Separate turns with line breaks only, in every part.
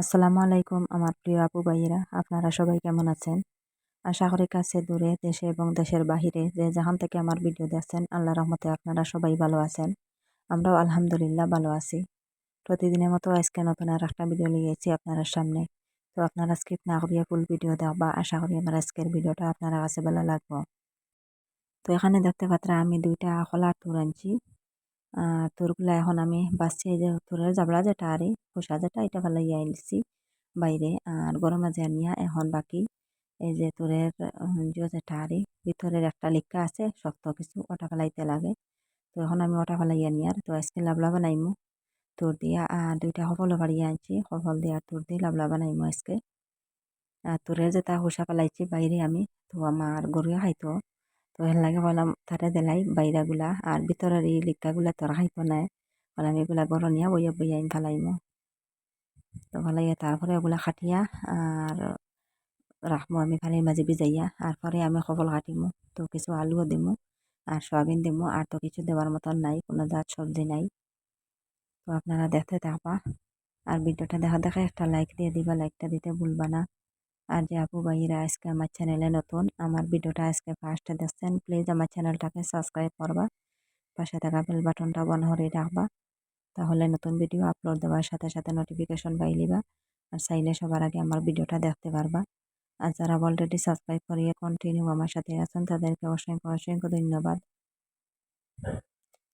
আসসালামু আলাইকুম, আমার প্রিয় আপু ভাইয়েরা। আপনারা সবাই কেমন আছেন? আশা করি কাছে, দূরে, দেশে এবং দেশের বাহিরে যে যেখান থেকে আমার ভিডিও দেখছেন আল্লাহ রহমতে আপনারা সবাই ভালো আছেন। আমরাও আলহামদুলিল্লাহ ভালো আছি। প্রতিদিনের মতো আজকে নতুন আর একটা ভিডিও লিয়েছি আপনারা সামনে। তো আপনারা স্কিপ না করিয়ে ফুল ভিডিও দেখবা। আশা করি আমার আজকের ভিডিওটা আপনারা কাছে ভালো লাগবো। তো এখানে দেখতে পাত্রা আমি দুইটা খোলার তুর আনছি। তোরগুলা এখন আমি বাসছি এই যে তোরের জাবলা যেটা আরে, খোসা যেটা, এটা ফেলাইয়া আনছি বাইরে। আর গরম মাঝে আনিয়া এখন বাকি। এই যে তোরের যেটা আরে, ভিতরের একটা লিক্কা আছে, শক্ত কিছু, ওটা ফেলাইতে লাগে। তো এখন আমি ওটা ফেলাইয়া নিয়ার তো আজকে লাবলা বানাইমু। তোর দিয়া আর দুইটা সফল বাড়িয়ে আনছি সফল দিয়া তোর দিয়ে লাবলা বানাইমু আজকে। আর তোরের যেটা খোসা ফেলাইছি বাইরে আমি, তো আমার গরুয়ে খাইতো। তো এর লাগে বললাম তারে দিলাই বাইরাগুলা আর ভিতরের এই লিক্কাগুলা তোরা খাইতো না বললাম এগুলা গরনিয়া বইয়া বইয়া আইন ফেলাইমো তো ফেলাইয়া তারপরে ওগুলা খাটিয়া আর রাখব আমি ফালির মাঝে ভিজাইয়া আর পরে আমি কবল কাটিমু। তো কিছু আলুও দিমু আর সয়াবিন দিমু আর তো কিছু দেওয়ার মতন নাই, কোনো জাত সবজি নাই। তো আপনারা দেখতে থাকবা আর ভিডিওটা দেখা দেখা একটা লাইক দিয়ে দিবা লাইকটা দিতে ভুলবা না। আর যে আপু ভাইরা আজকে আমার চ্যানেলে নতুন, আমার ভিডিওটা আজকে ফার্স্টে দেখছেন প্লিজ আমার চ্যানেলটাকে সাবস্ক্রাইব করবা, পাশে থাকা বেল বাটনটা বন হরে রাখবা, তাহলে নতুন ভিডিও আপলোড দেওয়ার সাথে সাথে নোটিফিকেশন পাইলিবা আর চাইলে সবার আগে আমার ভিডিওটা দেখতে পারবা। আর যারা অলরেডি সাবস্ক্রাইব করিয়ে কন্টিনিউ আমার সাথে আছেন, তাদেরকে অসংখ্য অসংখ্য ধন্যবাদ।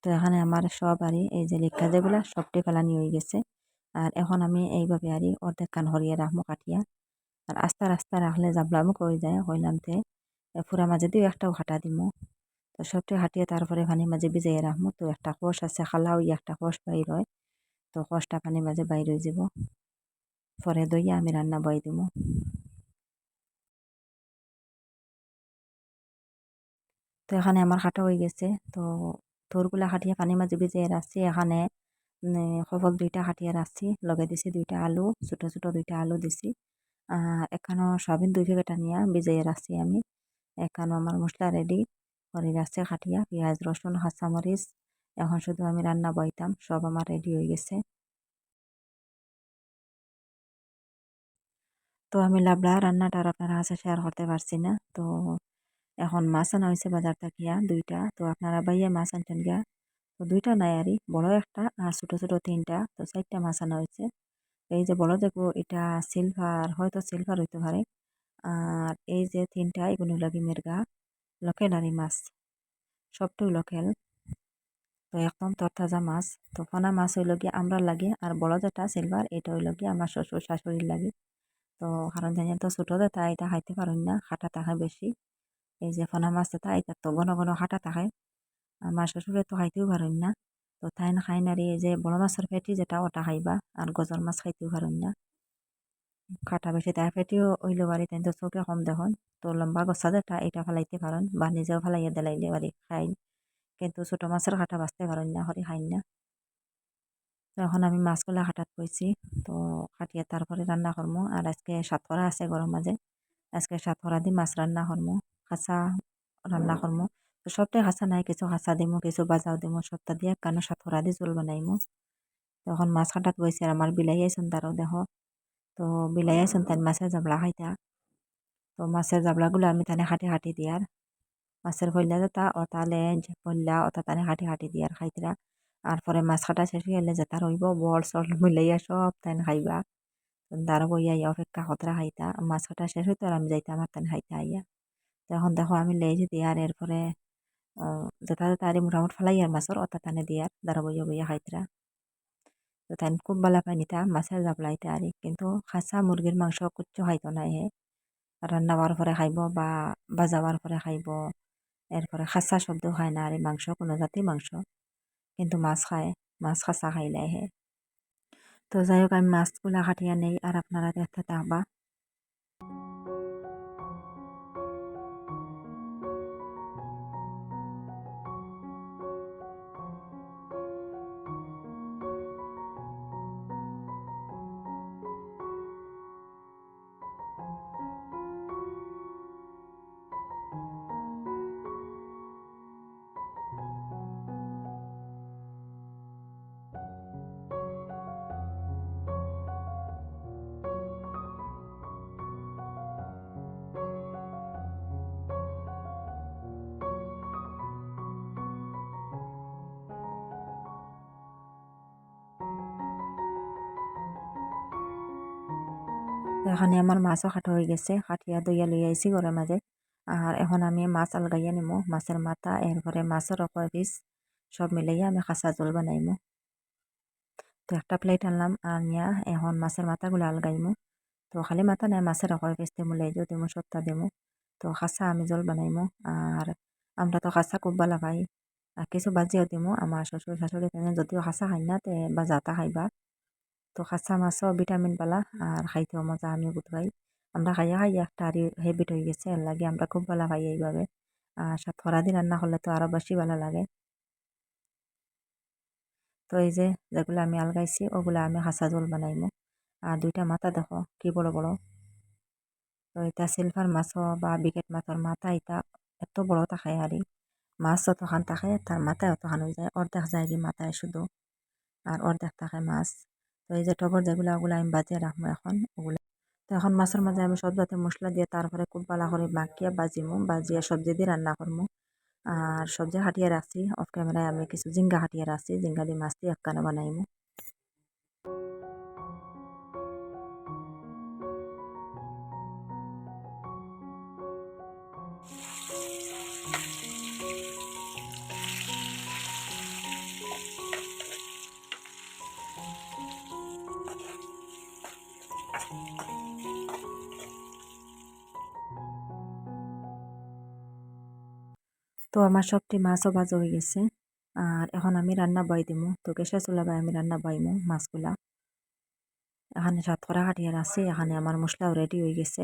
তো এখানে আমার সব আরই, এই যে লেখা যেগুলা, সবটি ফেলানি হয়ে গেছে। আর এখন আমি এইভাবে আরই অর্ধেক কান হরিয়ে রাখব কাটিয়া। আর আস্তে আস্তে রাখলে জাবলামো কই যায় হইলামতে ফুরা মাঝে দিও একটাও হাঁটা দিমো। তো সবটি হাঁটিয়ে তারপরে পানির মাঝে ভিজাইয়ে রাখব তো একটা কোষ আছে খালা ওই একটা কোষ বাইর হয়। তো কোষটা পানির মাঝে বাইর হয়ে যাব। পরে দইয়া আমি রান্না বই দিব তো এখানে আমার হাঁটা হয়ে গেছে। তো তোরগুলা হাঁটিয়ে পানির মাঝে ভিজিয়ে রাখছি। এখানে সফল দুইটা হাঁটিয়ে রাখছি। লগে দিছি দুইটা আলু, ছোটো ছোটো দুইটা আলু দিছি। এখানেও সয়াবিন দুই প্যাকেট আনিয়া ভিজাইয়ে রাখছি আমি। এখানেও আমার মশলা রেডি করে রাখছে খাটিয়া। পেঁয়াজ, রসুন, কাঁচামরিচ, এখন শুধু আমি রান্না বইতাম, সব আমার রেডি হয়ে গেছে। তো আমি লাবলা রান্নাটা আর আপনারা কাছে শেয়ার করতে পারছি না। তো এখন মাছ আনা হয়েছে বাজার থাকিয়া দুইটা। তো আপনারা বাইয়ে মাছ আনছেন গিয়া। তো দুইটা নাই আরই বড় একটা আর ছোটো ছোটো তিনটা। তো চারটা মাছ আনা হয়েছে। এই যে বড় দেখব এটা সিলভার হয়তো সিলভার হইতে পারে। আর এই যে তিনটা, এগুলো লাগে মেরগা আরি মাছ। সবটাই লোকেল তো একদম তরতাজা মাছ। তো ফোনা মাছ হইল গিয়ে আমরা লাগে। আর বড় যেটা সিলভার এটা হইল গিয়ে আমার শ্বশুর শাশুড়ির লাগে। তো কারণ জানি তো ছোটো যেটা এটা খাইতে পারেন না খাটা থাকে বেশি। এই যে ফোনা মাছ যেটা এটা তো ঘন ঘন খাটা থাকে আমার শ্বশুরে তো খাইতেও পারেন না। তো তাই না খাই না এই যে বড় মাছের পেটি যেটা ওটা খাইবা আর গজর মাছ খাইতেও পারেন না। খাটা বেশি তাই পেটিও ওইল বাড়ি তাই তো চোখে কম দেখুন। তো লম্বা গছা যেটা এটা ফেলাইতে পারেন বা নিজেও ফেলাইয়া দেলাইলে বাড়ি খাই। কিন্তু ছোটো মাছের কাঁটা বাঁচতে পারেন না হরি খাই না। তো এখন আমি মাছগুলা কাটাত পইছি। তো কাটিয়ে তারপরে রান্না করব আর আজকে সাতকরা আছে গরম মাঝে আজকে সাতকরা দি মাছ রান্না করব খাঁচা রান্না করব তো সবটাই হাসা নাই, কিছু হাসা দিমো, কিছু বাজাও দিমো সবটা দিয়ে কানো সাতকরা দি জল বানাইমো তখন মাছ কাটাত বইছে আর আমার বিলাই আইসন তারও দেখো তো বিলাই আইসন তাই মাছের জাবলা খাইতা তো। মাছের জাবলাগুলো আমি তানে হাঁটি হাঁটি দিয়ার মাছের ফল্লা যেটা ওটা লেঞ্জ ফল্লা ওটা তানে হাঁটি হাঁটি দিয়ার খাইতরা আর পরে মাছ কাটা শেষ হয়ে গেলে যেটা রইব বল সল মিলাইয়া সব তাই খাইবা। তার বইয়া অপেক্ষা কতরা খাইতা মাছ কাটা শেষ হইতো আর আমি যাইতাম আর তাই খাইতে আইয়া। তখন দেখো আমি লেজ দিয়ার এরপরে যেটা আর মোটামুটি ফেলাই আর মাছের ওটা তানে দিয়ার দাঁড়া বইয়া বইয়া খাইতরা তো খুব ভালো পাই নিতা মাছের জাবলাইতে আর কিন্তু খাসা মুরগির মাংস কুচ্ছ খাইতো না হে রান্না হওয়ার পরে খাইব বা বাজাবার পরে খাইব এরপরে খাসা শব্দ খায় না আর মাংস কোনো জাতি মাংস কিন্তু মাছ খায় মাছ খাসা খাইলে হে তো যাই হোক আমি মাছগুলা কাটিয়ে নেই আর আপনারা দেখতে থাকবা এখানে আমার মাছও কাটা হয়ে গেছে, কাটিয়া দইয়া লইয়া আইসি ঘরের মাঝে। আর এখন আমি মাছ আলগাইয়া নিমু, মাছের মাথা, এরপরে মাছের অপর পিস সব মিলাইয়া আমি খাসা জল বানাইমু। তো একটা প্লেট আনলাম আর নিয়া এখন মাছের মাথাগুলো আলগাইমু। তো খালি মাথা নাই, মাছের অপর পিস দিমু লেজও দিমু, সত্তা দিমু। তো খাসা আমি জল বানাইমু। আর আমরা তো খাসা খুব ভালো পাই। কিছু বাজিও দিমু, আমার শ্বশুর শাশুড়ি তেনে যদিও খাসা খাই না, তে বা যাতা খাইবা। তো খাসা মাছও ভিটামিন পালা আর খাইতেও মজা আমি বুধবাই আমরা খাইয়া খাইয়া একটা হেবিট হয়ে গেছে এর লাগে আমরা খুব ভালো খাই এইভাবে। আর সাথে দিন রান্না করলে তো আরও বেশি ভালো লাগে। তো এই যে, যেগুলো আমি আলগাইছি ওগুলো আমি হাসা জল বানাইমু। আর দুইটা মাথা দেখো, কি বড় বড়। তো এটা সিলভার মাছও বা বিকেট মাছের মাথা, এটা এত বড় থাকে আরই মাছ যতখান থাকে তার মাথায় অতখান হয়ে যায় অর্ধেক যায় কি মাথায় শুধু আর অর্ধেক থাকে মাছ। তো এই যে টবর যেগুলো ওগুলো আমি বাজিয়ে রাখব এখন, ওগুলো। তো এখন মাছের মাঝে আমি সব জাতীয় মশলা দিয়ে তারপরে খুব ভালো করে মাখিয়া বাজিমু, বাজিয়ে সবজি দিয়ে রান্না করব আর সবজি হাটিয়ে রাখছি অফ ক্যামেরায় আমি কিছু জিঙ্গা হাটিয়ে রাখছি জিঙ্গা দিয়ে মাছ দিয়ে একখানা বানাইমু। তো আমার সবটি মাছও ভাজা হয়ে গেছে। আর এখন আমি রান্না বাই দিমু। তো গ্যাসের চুলা বাই আমি রান্না বাইমু মাছগুলা। এখানে সাতকরা কাটিয়ে আছে, এখানে আমার মশলাও রেডি হয়ে গেছে।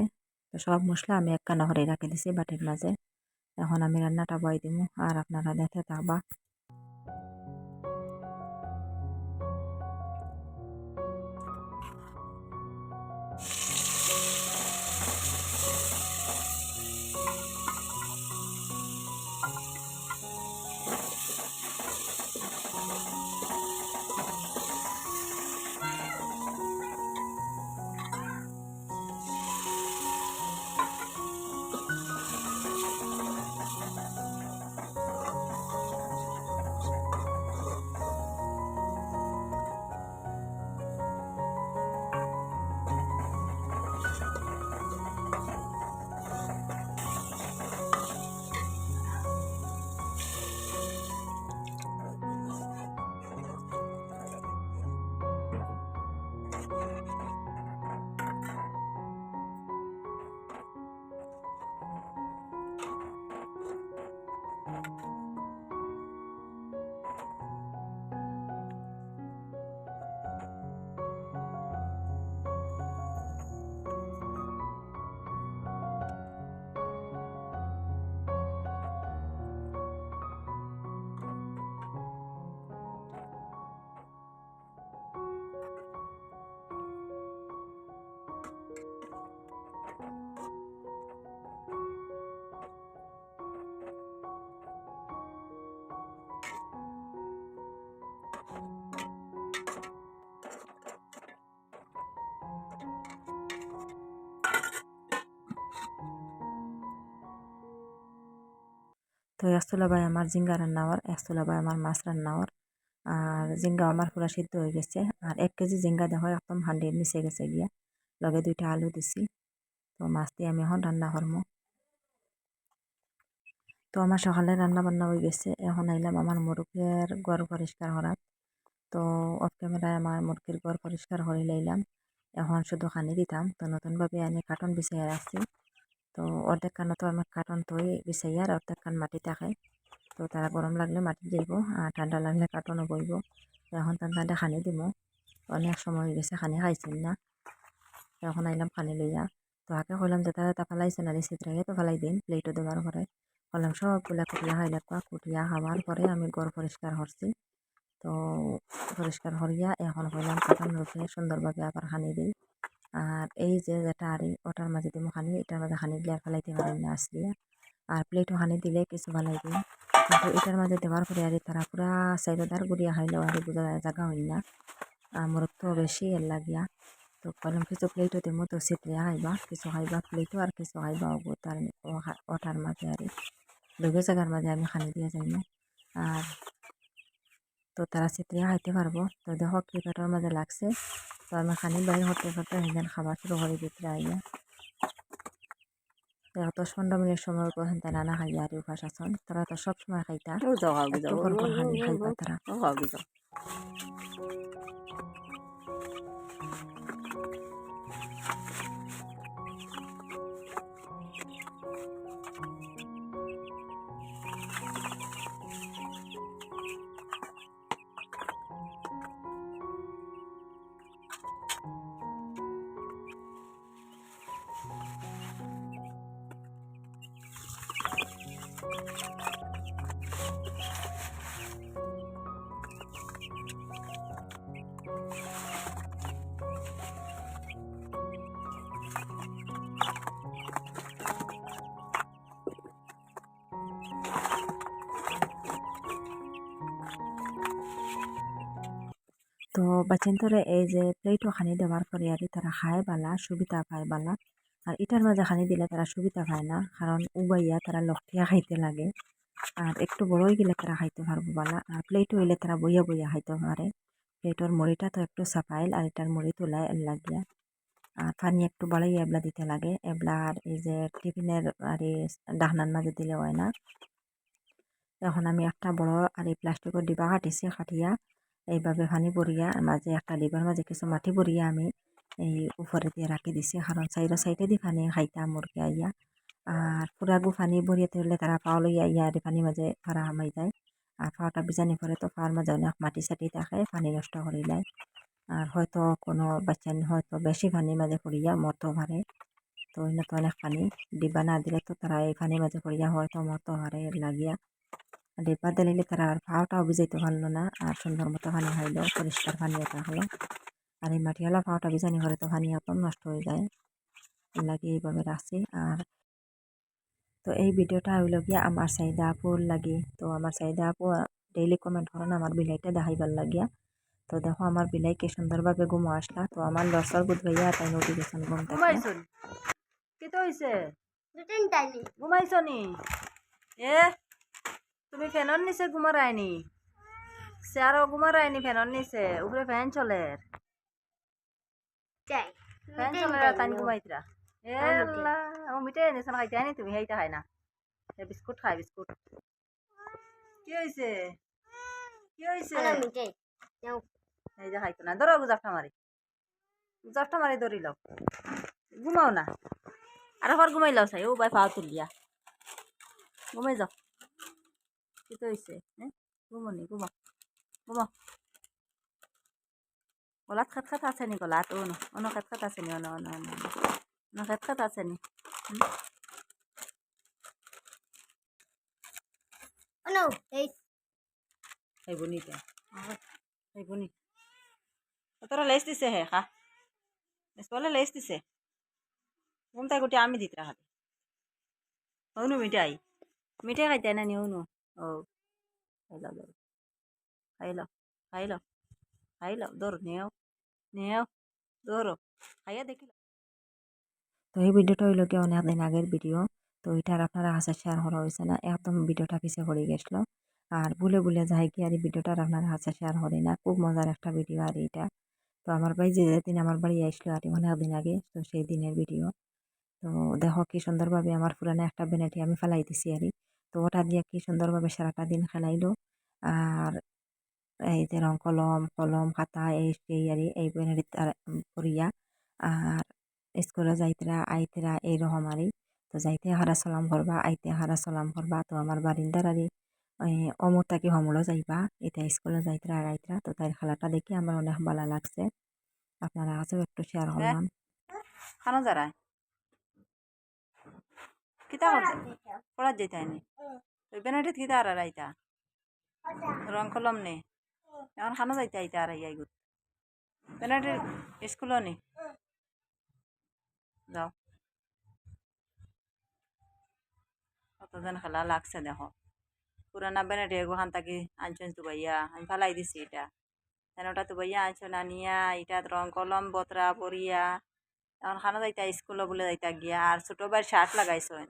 তো সব মশলা আমি এক কানা করে রাখে দিছি বাটির মাঝে। এখন আমি রান্নাটা বাই দিমু। আর আপনারা দেখতে থাকবা তো একচুলা বাই আমার জিঙ্গা রান্না হওয়ার একচুলা বাই আমার মাছ রান্না হওয়ার আর জিঙ্গা আমার পুরা সিদ্ধ হয়ে গেছে। আর এক কেজি জিঙ্গা দেখো, একদম হান্ডির নিচে গেছে গিয়া। লগে দুইটা আলু দিছি। তো মাছ দিয়ে আমি এখন রান্না করব তো আমার সকালে রান্না বান্না হয়ে গেছে। এখন আইলাম আমার মুরগের ঘর পরিষ্কার করার। তো অফ ক্যামেরায় আমার মুরগির ঘর পরিষ্কার করে লাইলাম। এখন শুধু খানি দিতাম। তো নতুনভাবে আমি কার্টন বিছিয়ে রাখছি। তো অর্ধেক তো আমার কার্টন তৈ বিছাই আর অর্ধেক কান মাটি থাকে তো তারা গরম লাগলে মাটি যাইব আর ঠান্ডা লাগলে কার্টনও বইব। এখন তান তান্ডে খানি দিব। অনেক সময় হয়ে গেছে, খানি খাইছেন না। এখন আইলাম খানি লইয়া। তো আগে কইলাম যে তারা তা ফালাইছে না দিছি তো ফালাই দিন প্লেটও দেওয়ার পরে। কলাম সবগুলা কুটিয়া খাই লাগবা কুটিয়া খাওয়ার পরে আমি গড় পরিষ্কার করছি। তো পরিষ্কার করিয়া এখন কার্টন রুখে সুন্দরভাবে আবার খানি দিই। আর এই যে যেটা আর ওটার মাঝে দিব খানি এটার মাঝে খানি দিলে ফেলাইতে পারি না আসলে আর প্লেটও খানি দিলে কিছু ভালাই দিই কিন্তু এটার মাঝে দেওয়ার পরে আর তারা পুরা সাইডদার গুড়িয়া খাইলেও আর বোঝা জায়গা হই না। আমার তো বেশি এর লাগিয়া। তো কলম কিছু প্লেটও দিমো, তো সিটরিয়া খাইবা কিছু খাইবা প্লেটও আর কিছু খাইবা তার ওটার মাঝে আর। দুটো জায়গার মাঝে আমি খানি দিয়ে যাইমো। আর তো তারা চিত্রিয়া খাইতে পারব তো দেখো কি পেটের মাঝে লাগছে। তো আমি খানি বাইর হতে হতে সেদিন খাবার শুরু করে ভিতরে আইয়া তো দশ পনেরো মিনিট সময় পর হেন নানা খাই আর উপাস আছেন তারা তো সবসময় খাইতা। খাইবা তারা তো বাচ্চান্তরে এই যে প্লেটও খানি দেওয়ার পরে আর তারা খায় বালা, সুবিধা পায় বালা। আর এটার মাঝে খানি দিলে তারা সুবিধা পায় না, কারণ উবাইয়া তারা লক্ষিয়া খাইতে লাগে। আর একটু বড় হয়ে গেলে তারা খাইতে পারব বালা, আর প্লেট হইলে তারা বইয়া বইয়া খাইতে পারে। প্লেটর মুড়িটা তো একটু সাফাইল আর এটার মুড়ি তোলায় লাগিয়া। আর পানি একটু বাড়াইয়া এবলা দিতে লাগে, এবলা আর এই যে টিফিনের আর ডাহনার মাঝে দিলে হয় না। এখন আমি একটা বড় আর এই প্লাস্টিকের ডিবা কাটিছি, কাটিয়া এইভাবে পানি ভরিয়া মাঝে একটা ডিবার মাঝে কিছু মাটি ভরিয়া আমি এই উপরে দিয়ে রাখি দিছি। কারণ সাইডে সাইডে দি পানি খাইতাম মুরগি আইয়া আর পুরাগু পানি ভরিয়াতে হলে তারা পাও লইয়া ইয়া আর পানি মাঝে ফারা হামাই যায়। আর পাওয়াটা বিজানি পরে তো পাওয়ার মাঝে অনেক মাটি সাটি থাকে, পানি নষ্ট করে করিলাই আর হয়তো কোনো বাচ্চা হয়তো বেশি পানি মাঝে পড়িয়া মরতে পারে তো এনে তো অনেক পানি ডিবা না দিলে তো তারা এই পানি মাঝে পড়িয়া হয়তো মরতে পারে লাগিয়া। ডিব্বা দিলে তারা আর পাওয়াটাও ভিজাইতে পারল না। আর সুন্দর মতো পানি খাইলো পরিষ্কার পানি এটা হলো আর এই মাটিওয়ালা পাওয়াটা ভিজানি করে তো পানি একদম নষ্ট হয়ে যায়। এর লাগে এইভাবে রাখছি। আর তো এই ভিডিওটা হইল গিয়া আমার চাহিদা আপুর লাগি। তো আমার চাহিদা আপু ডেইলি কমেন্ট করেন আমার বিলাইটা দেখাইবার লাগিয়া। তো দেখো আমার বিলাই কি সুন্দরভাবে ঘুমো আসলা। তো আমার লসর বুধ ভাইয়া তাই নোটিফিকেশন ঘুম
কি তো হইছে? ঘুমাইছো নি এ? তুমি ফ্যানের নিচে ঘুমার আইনি চেয়ারও ঘুমার আইনি ফ্যানের নিচে? উপরে ফ্যান চলে। ফ্যান চলে তাই ঘুমাইতরা এ মিঠাই এনেছেন খাইতে আইনি তুমি সেইটা খাই না। বিস্কুট খাই বিস্কুট। কি হয়েছে কি হয়েছে
আনা
এই যে খাইতো না ধরো জাফটা মারি জাফটা মারি ধরি লও। ঘুমাও না। আর আবার ঘুমাই লও চাই ও বাই পাও তুলিয়া ঘুমাই যাও। কি তো হয়েছে হ্যাঁ ঘুমনি ঘুমাও ঘুমাও গলাত খাত খাত আছে নি গলাত ও ন অন খাত খাত আছে নি অন অন অন অন খাত খাত আছে নি
নো এই
এই বনি তে এই বনি তোরা লেস দিছে হে খা বলে লেস দিছে ঘুমতাই গোটে আমি দিতে হনু মিঠাই মিঠাই খাইতে না নি হনু ও খাইল দৌড় খাইল খাইল খাইল দৌড় নেও নেও দৌড় খাইয়া
তো এই ভিডিওটা হইল গিয়ে অনেক দিন আগের ভিডিও তো এটার আপনারা কাছে শেয়ার করা হয়েছে না একদম ভিডিওটা পিছিয়ে পড়ে গেছিল আর ভুলে ভুলে যাই কি আর এই ভিডিওটা আপনার কাছে শেয়ার করি না খুব মজার একটা ভিডিও আর এইটা তো আমার ভাই যে দিন আমার বাড়ি আসলো আর অনেক দিন আগে তো সেই দিনের ভিডিও তো দেখো কি সুন্দরভাবে আমার পুরানো একটা বেনাটি আমি ফেলাই দিছি আর তো ওটা দিয়ে কি সুন্দরভাবে সারাটা দিন খেলাইলো। আর এই যে রং কলম কলম খাতা এই সেই আর এই করিয়া আর স্কুলে যাইতেরা আইতেরা এইরকম আরই তো যাইতে হারা সালাম করবা আইতে হারা সালাম করবা। তো আমার বারিন্দার আরই অমর তাকে হমলো যাইবা। এটা স্কুলে যাইতেরা আর আইতেরা তো তাই খেলাটা দেখে আমার অনেক ভালো লাগছে। আপনারা কাছেও একটু শেয়ার করলাম।
খানো যারায় কিতা করতে পড়ার যেতাইনি ওই বেনাটিত কিতা আর আইতা। রং কলম নে। এখন খানো যাইতে আইতা আর আই গুত বেনাটির স্কুলও নি। যাও। কতজন খেলা লাগছে দেখো। পুরানা বেনাটি এগুখান থাকি আনছেন তুবাইয়া আমি ফালাই দিছি এটা। তেনটা তুবাইয়া আনছো না নিয়া। এটা রং কলম বতরা পরিয়া এখন খানো যাইতা স্কুলও বলে যাইতা গিয়া। আর ছোটো শার্ট লাগাইছেন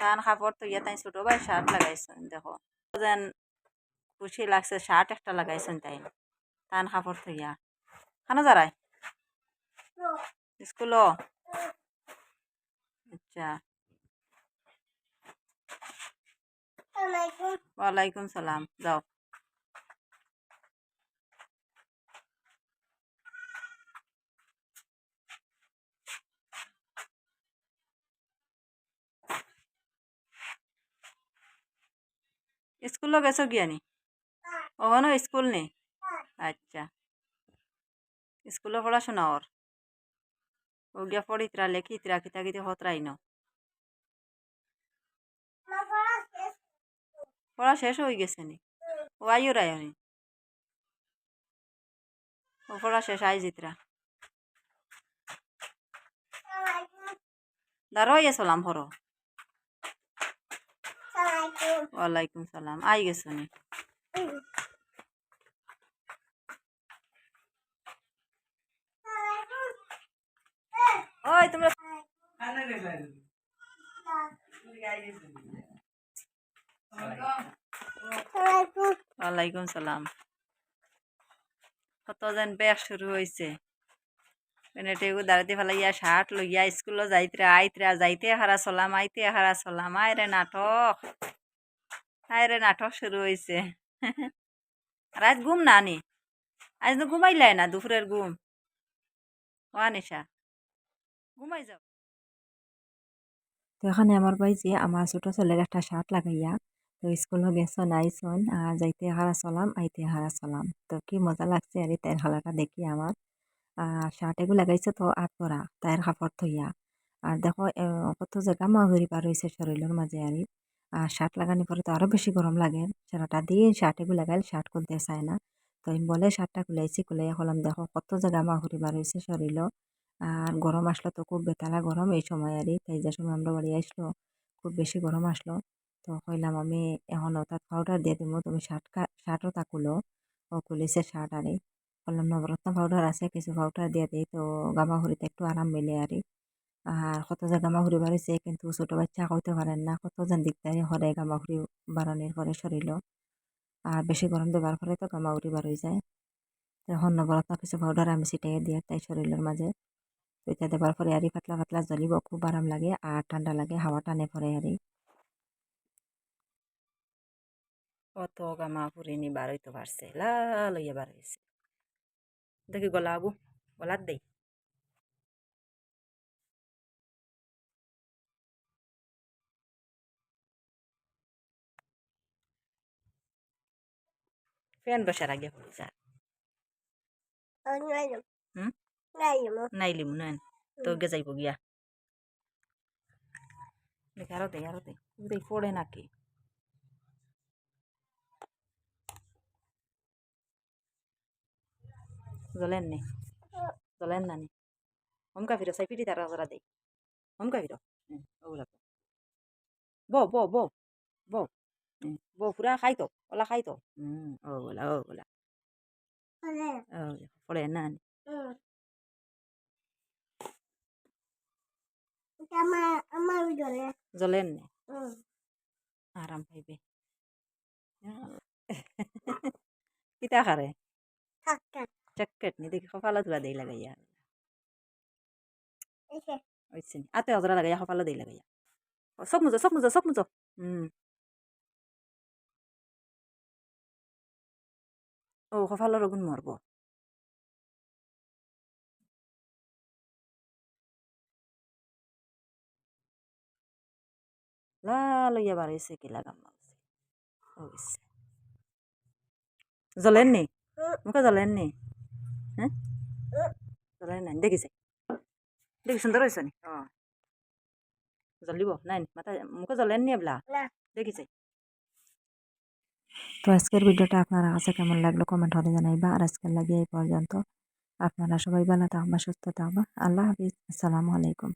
তান কাপড় তো ইয়ে তাই ছোটো ভাই শার্ট লাগাইছেন দেখো। যেন খুশি লাগছে শার্ট একটা লাগাইছেন তাই। তান কাপড় থইয়া খানো যারাই। স্কুল? আচ্ছা। ওয়ালাইকুম সালাম যাও। স্কুলও গেছো গিয়ানি ওখানো স্কুল নেই আচ্ছা। স্কুলে পড়াশোনা ওর? ও গিয়া পড়িতরা, লেখিতরা কিতা কিতা হতরাই ন? পড়া শেষ হয়ে গেছে নি? ও আইও রায়নি ও পড়া শেষ আই জিতরা। দাঁড়ো ইয়ে সালাম হরো। ওয়ালাইকুম সালাম। আই গেছো ওই তোমরা ওয়ালাইকুম সালাম। কত যেন বেশ শুরু হয়েছে পেনেটেগু দাঁড়াতে ফেলাইয়া শার্ট লইয়া স্কুলে যাইতে আইতরা, যাইতে হারা চলাম আইতে হারা চলাম আয় রে নাটক আয় রে নাটক শুরু হয়েছে আর আজ ঘুম না নি? আজ তো ঘুমাইলাই না, দুপুরের ঘুম। ও নিশা ঘুমাই যাও।
তো এখানে আমার ভাই যে আমার ছোট ছেলের একটা শার্ট লাগাইয়া, তো স্কুলে গেছো নাইছন, আর যাইতে হারা চলাম আইতে হারা চলাম তো কি মজা লাগছে আর তাই হালাটা দেখি আমার। শার্ট এগুলো লাগাইছে তো আট পরা তাইর কাপড় থইয়া আর দেখো কত জায়গা মা ঘুরি পার হয়েছে শরীরের মাঝে আর আর শার্ট লাগানি পরে তো আরও বেশি গরম লাগে সারাটা দিয়ে শার্ট এগুলো লাগাইলে শার্ট খুলতে চায় না। তো আমি বলে শার্টটা খুলাইছি খুলাইয়া হলাম দেখো, কত জায়গা মা ঘুরি বার হয়েছে শরীরও আর গরম আসলো তো খুব বেতালা গরম এই সময় আর তাই যে সময় আমরা বাড়ি আসলো, খুব বেশি গরম আসলো। তো কইলাম, আমি এখন তাত পাউডার দিয়ে দিব তুমি শার্ট শার্টও তা খুলো ও খুলিছে শার্ট আরে বললাম নবরত্ন পাউডার আছে, কিছু পাউডার দিয়ে দিই, তো গামাহুরিতে একটু আরাম মিলে আর আর কত যে গামাহুরি বাড়িছে কিন্তু ছোটো বাচ্চা কইতে পারেন না, কত যেন দিকদারি হরে গামাহুরি বাড়ানোর পরে শরীরও আর বেশি গরম দেবার ফলে তো গামাহুরি বার হয়ে যায় তখন নবরত্ন কিছু পাউডার আমি ছিটাইয়ে দিয়ে তাই শরীরের মাঝে তো এটা দেবার পরে আরি পাতলা পাতলা জ্বলিব, খুব আরাম লাগে আর ঠান্ডা লাগে হাওয়া টানে পরে আরি
কত গামা ফুরিনি বার হইতে পারছে লা লইয়া বার হয়েছে দেখি গলা আগু গলার দেই ফ্যান বসার আগে হয়ে যা হুম? নাই লিমু নেন তো গে যাইব গিয়া দেখি আরও দেই আরও দেই পড়ে নাকি জ্বলেন নে জ্বলেন না নি হমকা ফিরো সাই পিটি তারা জরা দেই হমকা ফিরো ওগুলা বো বো বো বো বো পুরা খাইতো ওলা খাইতো ওগুলা ওগুলা পড়ে না নি জ্বলেন নে আরাম পাইবে কিতা খারে
থাকা
চক্কেট নি দেখি কপালা তুলা দেই লাগাইয়া
এসে
আতে অজরা লাগাইয়া কপালা দেই লাগাইয়া চোখ মুজো চোখ মুজো চোখ মুজো হুম ও কপালের গুণ মরব লা লইয়া বাড়াইছে কি লাগাম জ্বলেন নি মুখে জ্বলেন নি হ্যাঁ জ্বলেন নাই দেখিছে দেখি সুন্দর হয়েছে নি ও জ্বলিব নাই মাথা মুখে জ্বলেন নি এবলা
দেখি
দেখিছে
তো আজকের ভিডিওটা আপনারা কাছে কেমন লাগল কমেন্ট হলে জানাইবা আর আজকের লাগে এই পর্যন্ত আপনারা সবাই ভালো থাকবা সুস্থ থাকবা আল্লাহ হাফিজ আসসালামু আলাইকুম